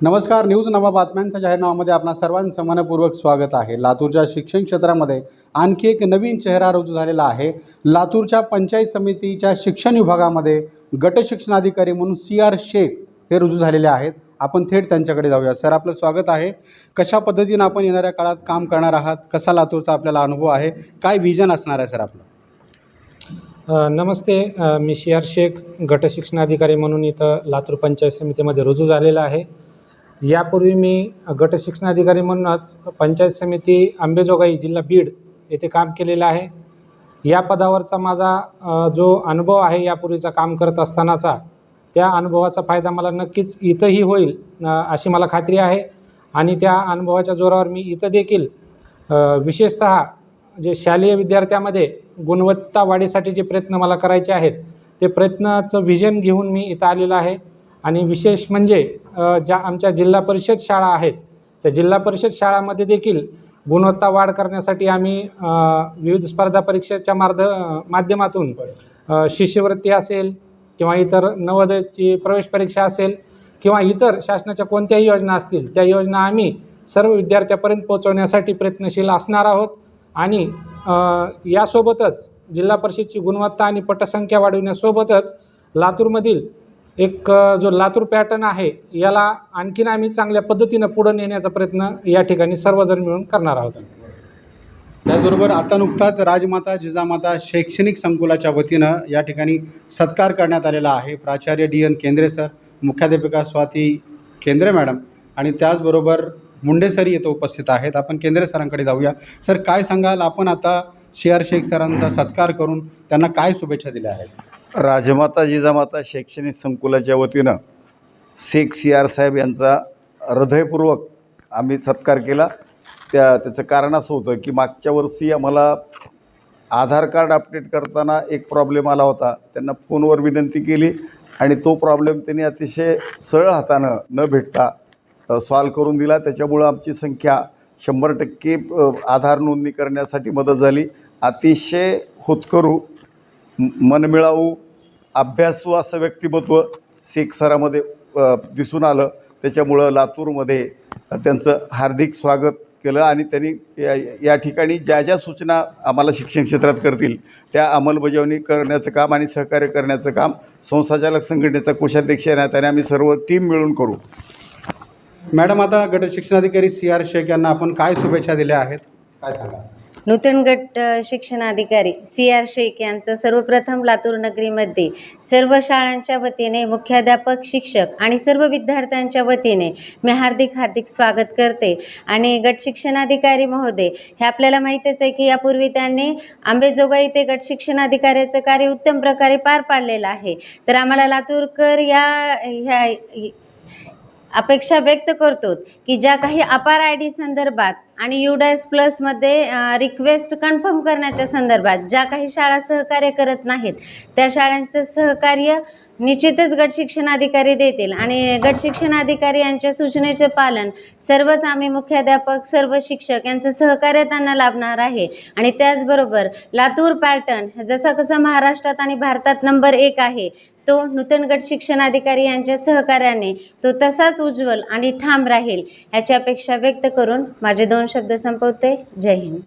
नमस्कार न्यूज नवा बातम्यांच्या जाहीरनामामध्ये आपणा सर्वांचं मनपूर्वक स्वागत आहे. लातूरच्या शिक्षण क्षेत्रामध्ये आणखी एक नवीन चेहरा रुजू झालेला आहे. लातूरच्या पंचायत समितीच्या शिक्षण विभागामध्ये गट शिक्षणाधिकारी म्हणून सी आर शेख हे रुजू झालेले आहेत. आपण थेट त्यांच्याकडे जाऊया. सर आपलं स्वागत आहे. कशा पद्धतीनं आपण येणाऱ्या काळात काम करणार आहात? कसा लातूरचा आपल्याला अनुभव आहे? काय विजन असणार आहे सर आपलं? नमस्ते. मी सी आर शेख गट शिक्षणाधिकारी म्हणून इथं लातूर पंचायत समितीमध्ये रुजू झालेला आहे. यापूर्वी मी गट शिक्षणाधिकारी म्हणूनच पंचायत समिती आंबेजोगाई जिल्हा बीड येथे काम केलेलं आहे. या पदावरचा माझा जो अनुभव आहे यापूर्वीचा काम करत असतानाचा त्या अनुभवाचा फायदा मला नक्कीच इथंही होईल अशी मला खात्री आहे. आणि त्या अनुभवाच्या जोरावर मी इथं देखील विशेषत विशेषतः जे शालेय विद्यार्थ्यामध्ये गुणवत्ता वाढीसाठी जे प्रयत्न मला करायचे आहेत ते प्रयत्नाचं व्हिजन घेऊन मी इथं आलेलो आहे. आणि विशेष म्हणजे ज्या आमच्या जिल्हा परिषद शाळा आहेत त्या जिल्हा परिषद शाळामध्ये देखील गुणवत्ता वाढ करण्यासाठी आम्ही विविध स्पर्धा परीक्षेच्या मार्ध माध्यमातून शिष्यवृत्ती असेल किंवा इतर नवोदयची प्रवेश परीक्षा असेल किंवा इतर शासनाच्या कोणत्याही योजना असतील त्या योजना आम्ही सर्व विद्यार्थ्यापर्यंत पोहोचवण्यासाठी प्रयत्नशील असणार आहोत. आणि यासोबतच जिल्हा परिषदची गुणवत्ता आणि पटसंख्या वाढविण्यासोबतच लातूरमधील एक जो लातूर पॅटर्न आहे याला आणखीन आम्ही चांगल्या पद्धतीनं पुढं नेण्याचा प्रयत्न या ठिकाणी सर्वजण मिळून करणार आहोत. त्याचबरोबर आता नुकताच राजमाता जिजामाता शैक्षणिक संकुलाच्या वतीनं या ठिकाणी सत्कार करण्यात आलेला आहे. प्राचार्य डी एन केंद्रे सर मुख्याध्यापिका स्वाती केंद्रे मॅडम आणि त्याचबरोबर मुंडे सर येथे उपस्थित आहेत. आपण केंद्रे सरांकडे जाऊया. सर काय सांगाल? आपण आता सी आर शेख सरांचा सत्कार करून त्यांना काय शुभेच्छा दिल्या आहेत? राजमाता जिजामाता शैक्षणिक संकुलाच्या वतीनं शेख सी आर साहेब यांचा हृदयपूर्वक आम्ही सत्कार केला. त्या त्याचं कारण असं होतं की मागच्या वर्षी आम्हाला आधार कार्ड अपडेट करताना एक प्रॉब्लेम आला होता. त्यांना फोनवर विनंती केली आणि तो प्रॉब्लेम त्यांनी अतिशय सरळ हातानं न भेटता सॉल्व करून दिला. त्याच्यामुळं आमची संख्या शंभर टक्के आधार नोंदणी करण्यासाठी मदत झाली. अतिशय होतकरू मनमिळावू अभ्यासू असं व्यक्तिमत्व शेख सरामध्ये दिसून आलं. त्याच्यामुळं लातूरमध्ये त्यांचं हार्दिक स्वागत केलं आणि त्यांनी या या ठिकाणी ज्या ज्या सूचना आम्हाला शिक्षण क्षेत्रात करतील त्या अंमलबजावणी करण्याचं काम आणि सहकार्य करण्याचं काम संस्थाचालक संघटनेचा कोषाध्यक्ष या नात्याने आम्ही सर्व टीम मिळून करू. मॅडम आता गट शिक्षणाधिकारी सी आर शेख यांना आपण काय शुभेच्छा दिल्या आहेत? काय सांगा नूतन गट शिक्षणाधिकारी सी आर शेख यांचं सर्वप्रथम लातूर नगरीमध्ये सर्व शाळांच्या वतीने मुख्याध्यापक शिक्षक आणि सर्व विद्यार्थ्यांच्या वतीने मी हार्दिक हार्दिक स्वागत करते. आणि गट शिक्षणाधिकारी महोदय हे आपल्याला माहीतच आहे की यापूर्वी त्यांनी आंबेजोगाई ते गट शिक्षणाधिकाऱ्याचं कार्य उत्तम प्रकारे पार पाडलेलं आहे. तर आम्हाला लातूरकर या ह्या अपेक्षा व्यक्त करतो की ज्या काही अपार आय डी संदर्भात आणि युडायस प्लसमध्ये रिक्वेस्ट कन्फर्म करण्याच्या संदर्भात ज्या काही शाळा सहकार्य करत नाहीत त्या शाळांचं सहकार्य निश्चितच गट शिक्षणाधिकारी देतील. आणि गट शिक्षणाधिकारी यांच्या सूचनेचे पालन सर्वच आम्ही मुख्याध्यापक सर्व शिक्षक यांचं सहकार्य त्यांना लाभणार आहे. आणि त्याचबरोबर लातूर पॅटर्न जसा कसं महाराष्ट्रात आणि भारतात नंबर एक आहे तो नूतन गट शिक्षणाधिकारी यांच्या सहकार्याने तो तसाच उज्ज्वल आणि ठाम राहील याची अपेक्षा व्यक्त करून माझे दोन शब्द संपवते. जय हिंद.